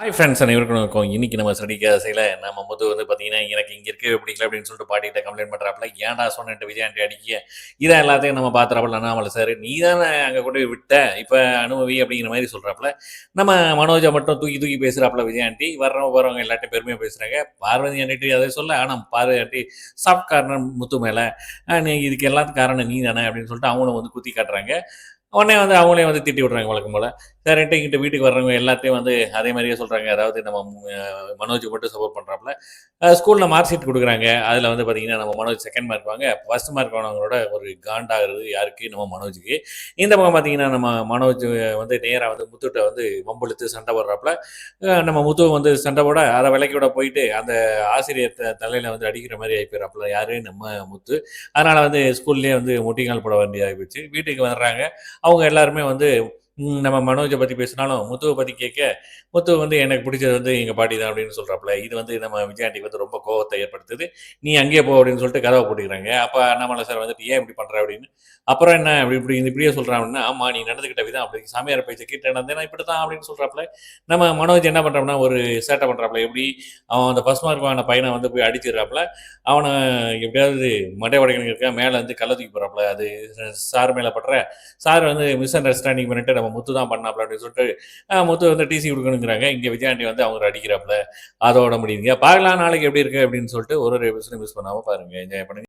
Hi friends அனைவருக்கும் இருக்கும் இன்னைக்கு நம்ம ஸ்டடி கதையில் நம்ம முது வந்து பார்த்தீங்கன்னா எனக்கு இங்கே இருக்கவே பிடிக்கல அப்படின்னு சொல்லிட்டு பாட்டிகிட்ட கம்ப்ளைண்ட் பண்ணுறாப்புல ஏன்டா சொன்னேன்ட்டு விஜயாண்டி அடிக்க இதான் எல்லாத்தையும் நம்ம பார்த்துறாப்புல அண்ணாமலை சார் நீ தானே அங்கே கொண்டு போய் விட்ட? இப்போ அனுபவி அப்படிங்கிற மாதிரி சொல்கிறாப்புல நம்ம மனோஜை மட்டும் தூக்கி தூக்கி பேசுகிறாப்புல விஜயாண்டி வர்றவங்க போகிறவங்க எல்லாத்தையும் பெருமையாக பேசுகிறாங்க பார்வதி ஆண்டி அதை சொல்ல ஆனால் பார்வதி ஆண்டி சாஃப்ட் முத்து மேலே. நீ இதுக்கு எல்லாத்துக்கும் காரணம் நீ தானே அப்படின்னு சொல்லிட்டு அவங்களும் வந்து குத்தி காட்டுறாங்க. உடனே வந்து அவங்களே வந்து திட்டி விட்றாங்க வழக்கம் போல். சரின்ட்டு இங்கிட்ட வீட்டுக்கு வர்றவங்க எல்லாத்தையும் வந்து அதே மாதிரியே சொல்கிறாங்க அதாவது நம்ம மனோஜ் மட்டும் சப்போர்ட் பண்ணுறாப்புல ஸ்கூலில் மார்க் ஷீட் கொடுக்குறாங்க. அதில் வந்து பார்த்தீங்கன்னா நம்ம மனோஜ் செகண்ட் மார்க் வாங்க. ஃபர்ஸ்ட் மார்க் வாங்கினவங்களோட ஒரு காண்டாகிறது யாருக்கு? நம்ம மனோஜுக்கு. இந்த பக்கம் பார்த்தீங்கன்னா நம்ம மனோஜ் வந்து நேராக வந்து முத்துட்ட வந்து வம்புழுத்து சண்டை போடுறாப்புல. நம்ம முத்து வந்து சண்டை போட அதை விலைக்கு விட போயிட்டு அந்த ஆசிரியர் தலையில் வந்து அடிக்கிற மாதிரி ஆகி போயிடறாப்புல யாரு? நம்ம முத்து. அதனால் வந்து ஸ்கூல்லேயே வந்து முட்டிங்கால் போட வேண்டியதாகி போச்சு. வீட்டுக்கு வர்றாங்க. அவங்க எல்லாருமே வந்து நம்ம மனோஜை பற்றி பேசினாலும் முத்துவை பற்றி கேட்க முத்துவை வந்து எனக்கு பிடிச்சது வந்து எங்கள் பாட்டி தான் அப்படின்னு சொல்கிறாப்புல இது வந்து நம்ம விஜயாண்டிக்கு வந்து ரொம்ப கோவத்தை ஏற்படுத்துது. நீ அங்கேயே போ அப்படின்னு சொல்லிட்டு கதவை போட்டுக்கிறாங்க அப்போ அண்ணாமலை சார் வந்துட்டு ஏன் இப்படி பண்ணுற அப்படின்னு. அப்புறம் என்ன? அப்படி இப்படி இப்படியே சொல்கிறான் அப்படின்னா ஆமாம் நீ நடந்துக்கிட்ட விதம் அப்படி சாமியார் பேச்சை கிட்ட நடந்தேன் இப்படி தான் அப்படின்னு சொல்கிறாப்புல நம்ம மனோஜ் என்ன பண்ணுறாப்புனா ஒரு சேட்டை பண்ணுறாப்புல எப்படி? அவன் அந்த ஃபர்ஸ்ட் மார்க்கான பையனை வந்து போய் அடிச்சிடுறாப்புல. அவனை எப்படியாவது மட்டை உடைக்கணும் இருக்கா மேலே வந்து கள்ள தூக்கி போகிறாப்புல அது சார் மேலே படுற. சார் வந்து மிஸ் அண்டர்ஸ்டாண்டிங் பண்ணிட்டு நம்ம முத்து தான் பண்ணாப்ல அப்படின்னு சொல்லிட்டு முத்து வந்து டிசி கொடுக்கணுங்கிறாங்க. இங்கே விஜயாண்டி வந்து அவங்க அடிக்கிறாப்புல அதோட முடியுங்க பார்க்கலாம் நாளைக்கு எப்படி இருக்கு அப்படின்னு சொல்லிட்டு ஒரு ஒரு எபிசோட மிஸ் பண்ணாமல் பாருங்க. என்ஜாய் பண்ணுங்க.